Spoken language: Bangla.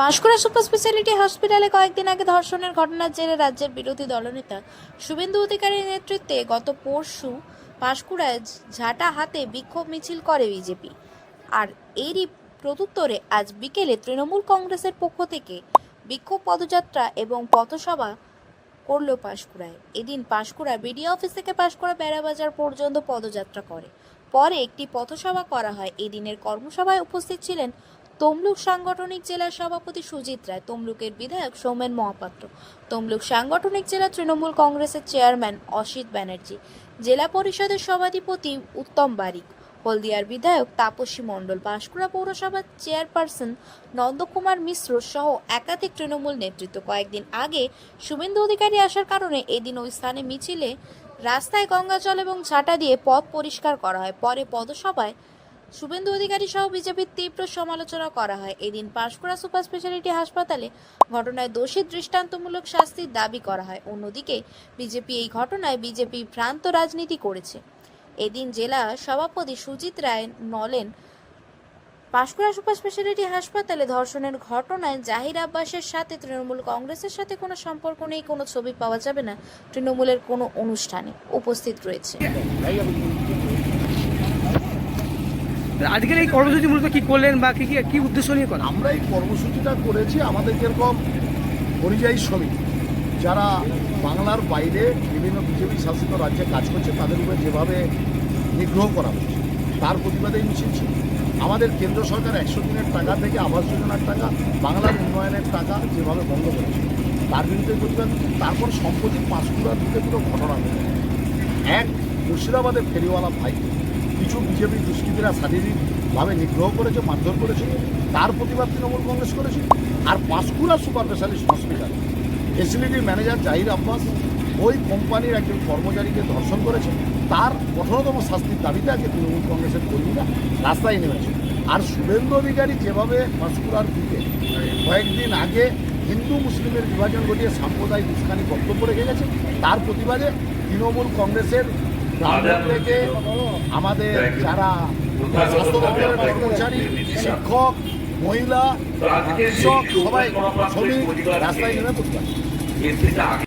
পাঁশকুড়া সুপার স্পেশালিটি হসপিটালে কয়েকদিন আগে ধর্ষণের ঘটনার জেরে রাজ্যের বিরোধী দলনেতা শুভেন্দু অধিকারীর নেতৃত্বে গত পরশু পাঁশকুড়ায় ঝাঁটা হাতে বিক্ষোভ মিছিল করে বিজেপি। আর এরই প্রত্যুত্তরে আজ বিকেলে তৃণমূল কংগ্রেসের পক্ষ থেকে বিক্ষোভ পদযাত্রা এবং পথসভা করল পাঁশকুড়ায়। এদিন পাঁশকুড়া বিডিও অফিস থেকে পাঁশকুড়া বেড়াবাজার পর্যন্ত পদযাত্রা করে। পরে একটি পথসভা করা হয়। এদিনের কর্মসভায় উপস্থিত ছিলেন তমলুক সাংগঠনিক জেলার সভাপতি সুজিত রায়, তমলুকের বিধায়ক সৌমেন মহাপাত্র, তমলুক সাংগঠনিক জেলা তৃণমূল কংগ্রেসের চেয়ারম্যান অসিত ব্যানার্জি, জেলা পরিষদের সভাধিপতি উত্তম বারিক, হলদিয়ার বিধায়ক তাপসী মণ্ডল পাঁশকুড়া পৌরসভার চেয়ারপারসন নন্দকুমার মিশ্র সহ একাধিক তৃণমূল নেতৃত্ব। কয়েকদিন আগে শুভেন্দু অধিকারী আসার কারণে এদিন ওই স্থানে মিছিলে রাস্তায় গঙ্গাজল এবং ছাটা দিয়ে পথ পরিষ্কার করা হয়। পরে পদসভায় শুভেন্দু অধিকারী সহ বিজেপির তীব্র সমালোচনা করা হয়। এদিন পাঁশকুড়া সুপার স্পেশালিটি হাসপাতালে ঘটনায় দোষী দৃষ্টান্তমূলক শাস্তির দাবি করা হয়। অন্যদিকে বিজেপি এই ঘটনায় বিজেপি ভ্রান্ত রাজনীতি করেছে। এদিন জেলা সভাপতি সুজিত রায় নলেন, পাঁশকুড়া সুপার স্পেশালিটি হাসপাতালে ধর্ষণের ঘটনায় জাহির আব্বাসের সাথে তৃণমূল কংগ্রেসের সাথে কোনো সম্পর্ক নেই, কোনো ছবি পাওয়া যাবে না তৃণমূলের কোনো অনুষ্ঠানে উপস্থিত রয়েছে। আজকের এই কর্মসূচি মূলত কি করলেন বা কি কি উদ্দেশ্য নিয়ে করেন? আমরা এই কর্মসূচিটা করেছি আমাদের যেরকম পরিযায়ী শ্রমিক, যারা বাংলার বাইরে বিভিন্ন বিজেপি শাসিত রাজ্যে কাজ করছে, তাদের উপরে যেভাবে নিগ্রহ করা হচ্ছে, তার প্রতিবাদেই মিছিল ছিল। আমাদের কেন্দ্র সরকার একশো দিনের টাকা থেকে আবাস যোজনার টাকা, বাংলার উন্নয়নের টাকা যেভাবে বন্ধ করেছে, তার বিরুদ্ধে প্রতিবাদ তারপর সম্প্রতি পাঁশকুড়ার দিকে দুটো ঘটনা এক মুর্শিদাবাদের ফেরিওয়ালা ভাই কিছু বিজেপি দুষ্কৃতীরা শারীরিকভাবে নিগ্রহ করেছে, মারধর করেছে, তার প্রতিবাদ তৃণমূল কংগ্রেস করেছে, আর পাঁশকুড়া সুপার স্পেশালিস্ট হসপিটাল ফেসিলিটির ম্যানেজার জাহির আব্বাস ওই কোম্পানির একজন কর্মচারীকে ধর্ষণ করেছে, তার কঠোরতম শাস্তির দাবিতে আজকে তৃণমূল কংগ্রেসের কর্মীরা রাস্তায় নেমেছে। আর শুভেন্দু অধিকারী যেভাবে পাঁশকুড়ার দিকে কয়েকদিন আগে হিন্দু মুসলিমের বিভাজন ঘটিয়ে সাম্প্রদায়িক উস্কানি বক্তব্য রেখে গেছে, তার প্রতিবাদে তৃণমূল কংগ্রেসের থেকে আমাদের যারা স্বাস্থ্য দপ্তরের কর্মচারী শিক্ষক মহিলা কৃষক সবাই শ্রমিক রাস্তায় নেমে প্রতিবাদ